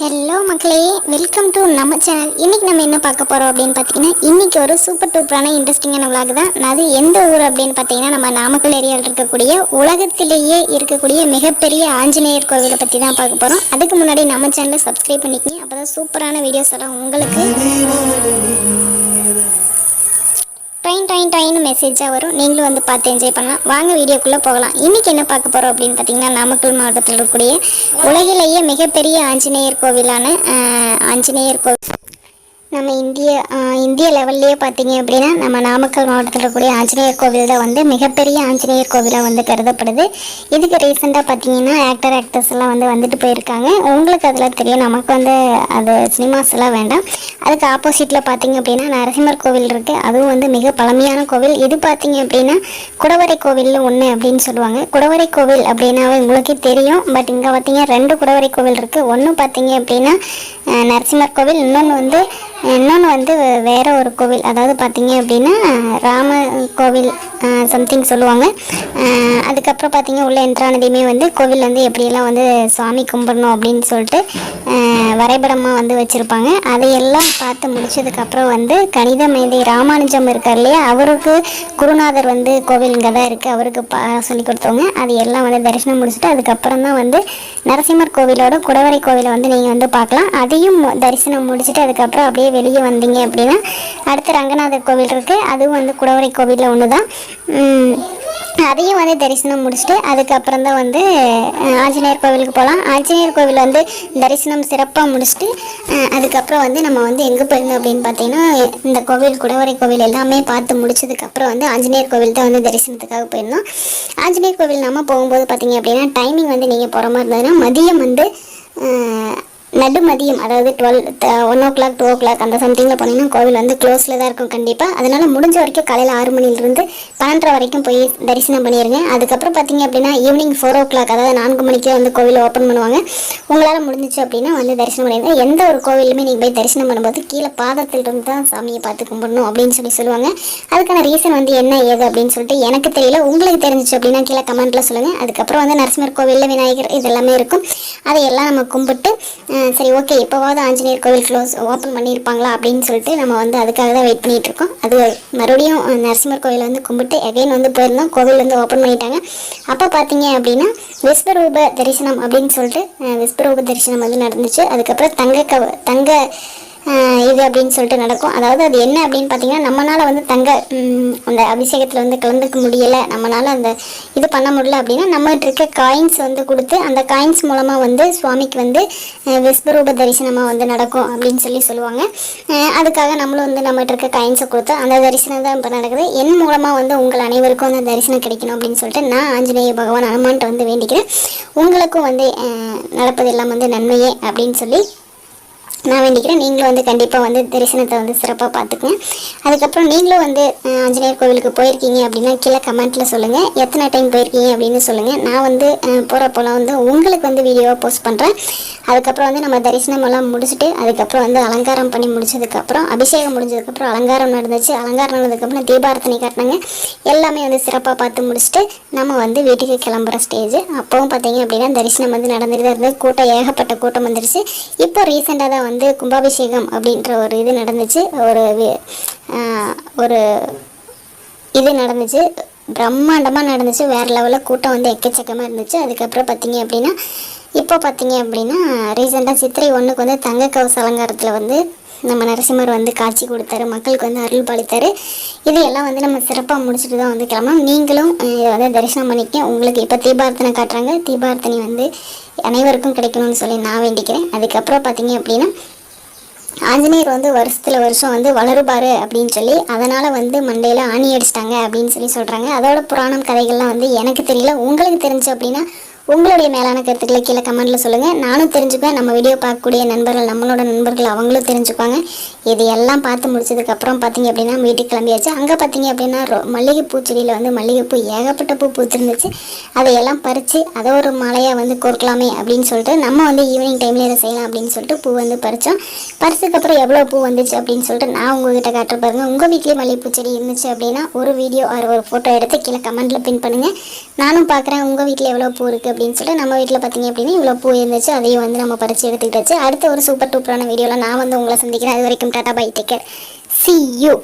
Hello மக்களே. Welcome to நம்ம channel இன்றைக்கி நம்ம என்ன பார்க்க போகிறோம் அப்படின்னு பார்த்தீங்கன்னா இன்றைக்கி ஒரு சூப்பர் டூப்பரான இன்ட்ரெஸ்டிங்கான விளாக் தான். அது எந்த ஊர் அப்படின்னு பார்த்தீங்கன்னா நம்ம நாமக்கல் ஏரியாவில் இருக்கக்கூடிய உலகத்திலேயே இருக்கக்கூடிய மிகப்பெரிய ஆஞ்சநேயர் கோவிலை பற்றி தான் பார்க்க போகிறோம் அதுக்கு முன்னாடி நம்ம சேனலை சப்ஸ்கிரைப் பண்ணிக்கங்க. அப்போ தான் சூப்பரான வீடியோஸ் எல்லாம் உங்களுக்கு மெசேஜாக வரும். நீங்களும் வந்து பார்த்து என்ஜாய் பண்ணலாம். வாங்க வீடியோக்குள்ளே போகலாம். இன்றைக்கி என்ன பார்க்க போகிறோம் அப்படின்னு பார்த்தீங்கன்னா நாமக்கல் மாவட்டத்தில் இருக்கக்கூடிய உலகிலேயே மிகப்பெரிய ஆஞ்சநேயர் கோவிலான ஆஞ்சநேயர் கோவில். நம்ம இந்திய இந்திய லெவல்லையே பார்த்தீங்க அப்படின்னா நம்ம நாமக்கல் மாவட்டத்தில் இருக்கக்கூடிய ஆஞ்சநேயர் கோவில் தான் வந்து மிகப்பெரிய ஆஞ்சநேயர் கோவிலாக வந்து கருதப்படுது. இதுக்கு ரீசெண்டாக பார்த்தீங்கன்னா ஆக்டர் ஆக்டர்ஸ் எல்லாம் வந்து வந்துட்டு போயிருக்காங்க. உங்களுக்கு அதில் தெரியும். நமக்கு வந்து அது சினிமாஸ் எல்லாம் வேண்டாம். அதுக்கு ஆப்போசிட்டில் பார்த்தீங்க அப்படின்னா நரசிம்மர் கோவில் இருக்குது அதுவும் வந்து மிக பழமையான கோவில். இது பார்த்தீங்க அப்படின்னா குடவரை கோவிலில் ஒன்று அப்படின்னு சொல்லுவாங்க. குடவரை கோவில் அப்படின்னாவே உங்களுக்கே தெரியும். பட் இங்கே பார்த்தீங்க ரெண்டு குடவரை கோவில் இருக்குது ஒன்று பார்த்தீங்க அப்படின்னா நரசிம்மர் கோவில். இன்னொன்று வந்து இன்னொன்று வந்து வேற ஒரு கோவில். அதாவது பார்த்தீங்க அப்படின்னா ராம கோவில் சம்திங் சொல்லுவாங்க. அதுக்கப்புறம் பார்த்தீங்க உள்ள என்ட்ரானதையுமே வந்து கோவில் வந்து எப்படியெல்லாம் வந்து சாமி கும்பிடணும் அப்படின்னு சொல்லிட்டு வரைபடமாக வந்து வச்சுருப்பாங்க. அதையெல்லாம் பார்த்து முடிச்சதுக்கப்புறம் வந்து கணித மேதை ராமானுஜம் இருக்கார் இல்லையா? அவருக்கு குருநாதர் வந்து கோவிலுங்க தான் இருக்குது அவருக்கு பா சொல்லி கொடுத்தவங்க. அது எல்லாம் வந்து தரிசனம் முடிச்சுட்டு அதுக்கப்புறம் தான் வந்து நரசிம்மர் கோவிலோட குடவரை கோவிலை வந்து நீங்கள் வந்து பார்க்கலாம். அதையும் தரிசனம் முடிச்சுட்டு அதுக்கப்புறம் அப்படியே வெளியே வந்தீங்க அப்படின்னா அடுத்து ரங்கநாதர் கோவில் இருக்குது அதுவும் வந்து குடவரை கோவிலில் ஒன்று தான் அதையும் வந்து தரிசனம் முடிச்சுட்டு அதுக்கப்புறம் தான் வந்து ஆஞ்சநேயர் கோவிலுக்கு போகலாம். ஆஞ்சநேயர் கோவில் வந்து தரிசனம் சிறப்பாக முடிச்சுட்டு அதுக்கப்புறம் வந்து நம்ம வந்து எங்கே போயிருந்தோம் அப்படின்னு பார்த்தீங்கன்னா இந்த கோவில் குடவரை கோவில் எல்லாமே பார்த்து முடிச்சதுக்கப்புறம் வந்து ஆஞ்சநேயர் கோவில் தான் வந்து தரிசனத்துக்காக போயிருந்தோம். ஆஞ்சநேயர் கோவில் நம்ம போகும்போது பார்த்தீங்க அப்படின்னா டைமிங் வந்து நீங்கள் போகிற மாதிரி இருந்ததுன்னா மதியம் வந்து நடுமதியம் அதாவது twelve one o'clock two o'clock அந்த சம்திங்கில் போனீங்கன்னா கோவில் வந்து க்ளோஸில் தான் இருக்கும் கண்டிப்பாக அதனால் முடிஞ்ச வரைக்கும் காலையில் ஆறு மணிலிருந்து பன்னெண்டரை வரைக்கும் போய் தரிசனம் பண்ணிடுங்க அதுக்கப்புறம் பார்த்தீங்க அப்படின்னா ஈவினிங் ஃபோர் ஓ கிளாக் அதாவது நான்கு மணிக்கே வந்து கோவில் ஓப்பன் பண்ணுவாங்க. உங்களால் முடிஞ்சிச்சு அப்படின்னா வந்து தரிசனம் பண்ணிடுங்க எந்த ஒரு கோவிலுமே நீங்கள் போய் தரிசனம் பண்ணும்போது கீழே பாதத்தில் இருந்து தான் சாமியை பார்த்து கும்பிடணும் அப்படின்னு சொல்லி சொல்லுவாங்க. அதுக்கான ரீசன் வந்து என்ன ஏது அப்படின்னு சொல்லிட்டு எனக்கு தெரியல. உங்களுக்கு தெரிஞ்சிச்சு அப்படின்னா கீழே கமெண்ட்டில் சொல்லுங்கள் அதுக்கப்புறம் வந்து நரசிம்மர் கோவிலில் விநாயகர் இது எல்லாமே இருக்கும். அதையெல்லாம் நம்ம கும்பிட்டு சரி ஓகே இப்போவாவது ஆஞ்சநேயர் கோவில் க்ளோஸ் ஓப்பன் பண்ணியிருப்பாங்களா அப்படின்னு சொல்லிட்டு நம்ம வந்து அதுக்காக தான் வெயிட் பண்ணிகிட்ருக்கோம். இருக்கோம் அது மறுபடியும் நரசிம்மர் கோவில் வந்து கும்பிட்டு எகைன் வந்து போயிருந்தோம். கோவில் வந்து ஓப்பன் பண்ணிட்டாங்க. அப்போ பார்த்தீங்க அப்படின்னா விஸ்வரூப தரிசனம் அப்படின்னு சொல்லிட்டு விஸ்வரூப தரிசனம் வந்து நடந்துச்சு. அதுக்கப்புறம் தங்க கவ தங்க இது அப்படின்னு சொல்லிட்டு நடக்கும். அதாவது அது என்ன அப்படின்னு பார்த்தீங்கன்னா நம்மளால் வந்து தங்க அந்த அபிஷேகத்தில் வந்து கலந்துக்க முடியலை. நம்மளால் அந்த இது பண்ண முடியல அப்படின்னா நம்மகிட்ட இருக்க காயின்ஸ் வந்து கொடுத்து அந்த காயின்ஸ் மூலமாக வந்து சுவாமிக்கு வந்து விஸ்வரூப தரிசனமாக வந்து நடக்கும் அப்படின்னு சொல்லி சொல்லுவாங்க. அதுக்காக நம்மளும் வந்து நம்மகிட்ட இருக்க காயின்ஸை கொடுத்து அந்த தரிசனம் தான் இப்போ நடக்குது. என் மூலமாக வந்து உங்கள் அனைவருக்கும் அந்த தரிசனம் கிடைக்கணும் அப்படின்னு சொல்லிட்டு நான் ஆஞ்சநேய பகவான் அனுமான்ட்டு வந்து வேண்டிக்கிறேன். உங்களுக்கும் வந்து நடப்பது எல்லாம் வந்து நன்மையே அப்படின்னு சொல்லி நான் வேண்டிக்கிறேன். நீங்களும் வந்து கண்டிப்பாக வந்து தரிசனத்தை வந்து சிறப்பாக பார்த்துக்குங்க. அதுக்கப்புறம் நீங்களும் வந்து ஆஞ்சநேயர் கோவிலுக்கு போயிருக்கீங்க அப்படின்னா கீழே கமெண்ட்டில் சொல்லுங்கள் எத்தனை டைம் போயிருக்கீங்க அப்படின்னு சொல்லுங்கள் நான் வந்து போகிறப்போலாம் வந்து உங்களுக்கு வந்து வீடியோவாக போஸ்ட் பண்ணுறேன் அதுக்கப்புறம் வந்து நம்ம தரிசனம் எல்லாம் முடிச்சுட்டு அதுக்கப்புறம் வந்து அலங்காரம் பண்ணி முடிச்சதுக்கப்புறம் அபிஷேகம் முடிஞ்சதுக்கப்புறம் அலங்காரம் நடந்துச்சு. அலங்காரம் நடந்ததுக்கப்புறம் தீபாரத்தனை காட்டினாங்க. எல்லாமே வந்து சிறப்பாக பார்த்து முடிச்சுட்டு நம்ம வந்து வீட்டுக்கு கிளம்புற ஸ்டேஜ் அப்போவும் பார்த்தீங்க அப்படின்னா தரிசனம் வந்து நடந்துட்டு தான் இருந்தது. கூட்டம் ஏகப்பட்ட கூட்டம் வந்துருச்சு. இப்போ ரீசெண்டாக தான் வந்து கும்பாபிஷேகம் அப்படின்ற ஒரு இது நடந்துச்சு. ஒரு ஒரு இது நடந்துச்சு. பிரம்மாண்டமாக நடந்துச்சு. வேறு லெவலில் கூட்டம் வந்து எக்கச்சக்கமாக இருந்துச்சு. அதுக்கப்புறம் பார்த்தீங்க அப்படின்னா இப்போ பார்த்தீங்க அப்படின்னா ரீசெண்டாக சித்திரை ஒன்றுக்கு வந்து தங்க கவச அலங்காரத்தில் வந்து நம்ம நரசிம்மர் வந்து காட்சி கொடுத்தாரு. மக்களுக்கு வந்து அருள் பாலித்தாரு. இதையெல்லாம் வந்து நம்ம சிறப்பாக முடிச்சுட்டு தான் வந்து கிளம்பணும். நீங்களும் இதை வந்து தரிசனம் பண்ணிக்க உங்களுக்கு இப்போ தீபார்த்தனை காட்டுறாங்க. தீபார்த்தனை வந்து அனைவருக்கும் கிடைக்கணும்னு சொல்லி நான் வேண்டிக்கிறேன். அதுக்கப்புறம் பார்த்தீங்க அப்படின்னா ஆஞ்சநேயர் வந்து வருஷத்தில் வருஷம் வந்து வளருபார் அப்படின்னு சொல்லி அதனால் வந்து மண்டையில் ஆணி அடிச்சிட்டாங்க அப்படின்னு சொல்லி சொல்கிறாங்க அதோட புராணம் கதைகள்லாம் வந்து எனக்கு தெரியல. உங்களுக்கு தெரிஞ்சு அப்படின்னா உங்களுடைய மேலான கருத்துக்களை கீழே கமெண்ட்டில் சொல்லுங்கள் நானும் தெரிஞ்சுப்பேன். நம்ம வீடியோ பார்க்கக்கூடிய நண்பர்கள் நம்மளோட நண்பர்கள் அவங்களும் தெரிஞ்சுப்பாங்க இது எல்லாம் பார்த்து முடிச்சதுக்கப்புறம் பார்த்தீங்க அப்படின்னா வீட்டுக்கு கிளம்பியாச்சு. அங்கே பார்த்தீங்க அப்படின்னா ரொ- மல்லிகைப்பூ செடியில் வந்து மல்லிகைப்பூ ஏகப்பட்ட பூ பூத்திருந்துச்சு. அதையெல்லாம் பறித்து அதை ஒரு மலையாக வந்து கோர்க்கலாமே அப்படின்னு சொல்லிட்டு நம்ம வந்து ஈவினிங் டைமில் இதை செய்யலாம் அப்படின்னு சொல்லிட்டு பூ வந்து பறித்தோம் பறிச்சதுக்கப்புறம் எவ்வளோ பூ வந்துச்சு அப்படின்னு சொல்லிட்டு நான் உங்ககிட்ட காட்டுற பாருங்கள் உங்கள் வீட்லேயே மல்லிகைப்பூ செடி இருந்துச்சு அப்படின்னா ஒரு வீடியோ ஒரு ஃபோட்டோ எடுத்து கீழே கமெண்ட்டில் பின் பண்ணுங்கள் நானும் பார்க்குறேன் உங்கள் வீட்டில் எவ்வளோ பூ இருக்குது அப்படின்னு சொல்லிட்டு நம்ம வீட்டில் பார்த்தீங்க அப்படின்னா இவ்வளோ பூ இருந்துச்சு அதையும் வந்து நம்ம பறித்து எடுத்துக்கிட்டாச்சு அடுத்த ஒரு சூப்பர் டூப்பரான வீடியோவில் நான் வந்து உங்களை சந்திக்கிறேன். அது வரைக்கும் ta-ta bye take care see you